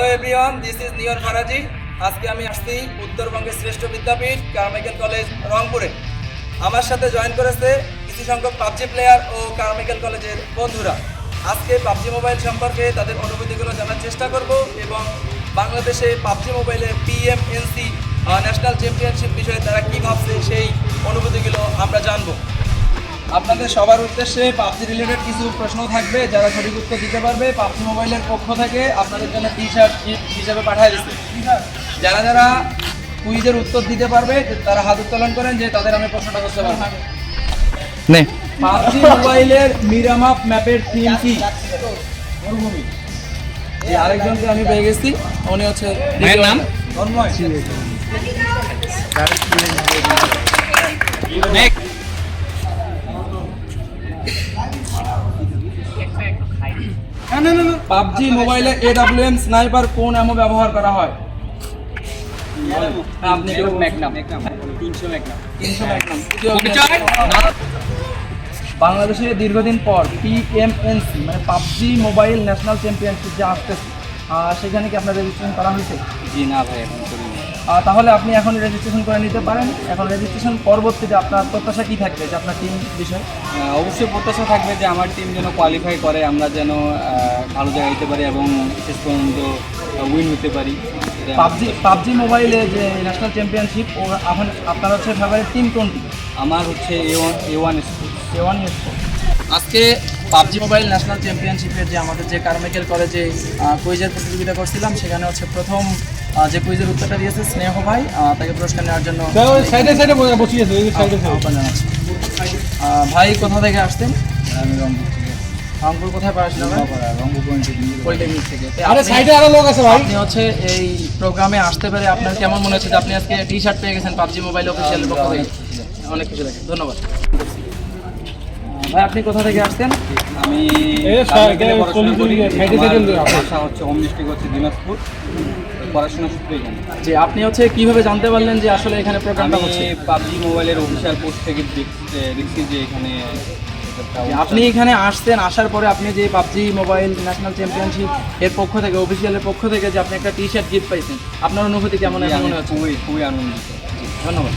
Everyone this is Niyon Faraji আজকে আমি আসছি উত্তরবঙ্গের শ্রেষ্ঠ বিদ্যাপীঠ কারমাইকেল কলেজ রংপুরে। আমার সাথে জয়েন করেছে কিছু সংখ্যক পাবজি প্লেয়ার ও কারমাইকেল কলেজের বন্ধুরা। আজকে পাবজি মোবাইল সম্পর্কে তাদের অনুভূতিগুলো জানার চেষ্টা করব এবং বাংলাদেশে পাবজি মোবাইলে পিএমএনসি ন্যাশনাল চ্যাম্পিয়নশিপ বিষয়ে তারা কী ভাবছে সেই অনুভূতিগুলো আমরা জানব। আপনাদের সবার উদ্দেশ্যে পাবজি রিলেটেড কিছু প্রশ্ন থাকবে যারা সঠিক উত্তর দিতে পারবে পাবজি মোবাইলের পক্ষ থেকে আপনাদের জন্য টি শার্ট হিসাবে পাঠিয়ে দিচ্ছে। যারা যারা কুইজের উত্তর দিতে পারবে তারা হাত উত্তোলন করেন যে তাদের আমি প্রশ্নটা করতে পারব। নে। পাবজি মোবাইলের মিরামাপ ম্যাপের থিম কি? মরুভূমি। এই আরেকজনকে আমি পেয়ে গেছি উনি হচ্ছে নাম? তন্ময় পাবজি মোবাইলে এডাব্লিউএম স্নাইপার কোন এমো ব্যবহার করা হয়? হ্যাঁ, আপনি ম্যাগনাম তিনশো ম্যাগনাম তিনশো ম্যাগনাম। বাংলাদেশে দীর্ঘদিন পর পিএমএনসি মানে পাবজি মোবাইল ন্যাশনাল চ্যাম্পিয়নশিপ যে আসতেছে সেখানে কি আপনার রেজিস্ট্রেশন করা হয়েছে? জি না ভাই এখন করিনি। তাহলে আপনি এখন রেজিস্ট্রেশন করে নিতে পারেন। এখন রেজিস্ট্রেশন পরবর্তীতে আপনার প্রত্যাশা কি থাকবে যে আপনার টিম বিষয়? অবশ্যই প্রত্যাশা থাকবে যে আমার টিম যেন কোয়ালিফাই করে আমরা যেন ভালো জায়গায় যেতে পারি এবং শেষ পর্যন্ত উইন হতে পারি। পাবজি পাবজি মোবাইলে যে ন্যাশনাল চ্যাম্পিয়নশিপ ও এখন আপনার হচ্ছে ফেভারিট টিম কোনটি? আমার হচ্ছে এ ওয়ান এ ওয়ান এ সেওয়ান আজকে পাবজি মোবাইল ন্যাশনাল চ্যাম্পিয়নশিপের যে আমাদের যে কারমাইকেল কলেজে কুইজের প্রতিযোগিতা করছিলাম সেখানে হচ্ছে প্রথম যে কুইজের উত্তরটা দিয়েছে স্নেহ ভাই তাকে পুরস্কার নেওয়ার জন্য ভাই কোথা থেকে আসতেন আমি রংপুর থেকে। রংপুর কোথায় পড়াশোনা পলিটেকনিক থেকে। আপনি- হচ্ছে এই প্রোগ্রামে আসতে পেরে আপনার কেমন মনে হচ্ছে যে আপনি আজকে টি শার্ট পেয়ে গেছেন পাবজি মোবাইল অফিসিয়াল পক্ষ থেকে? অনেক কিছু লাগে ধন্যবাদ। ভাই আপনি কোথা থেকে আসছেন? আমি পড়াশোনা হচ্ছে হোম ডিস্ট্রিক্ট হচ্ছে দিনাজপুর। পড়াশোনা সূত্রে যে আপনি হচ্ছে কীভাবে জানতে পারলেন যে আসলে এখানে প্রোগ্রামটা হচ্ছে? পাবজি মোবাইলের অফিসিয়াল পোস্ট থেকে দেখ- দেখছি যে এখানে আপনি এখানে আসতেন আসার পরে আপনি যে পাবজি মোবাইল ন্যাশনাল চ্যাম্পিয়নশিপ এর পক্ষ থেকে অফিসিয়ালের পক্ষ থেকে যে আপনি একটা টি শার্ট গিফট পাইছেন আপনার অনুভূতি কেমন মনে হচ্ছে? খুবই খুবই আনন্দিত। ধন্যবাদ।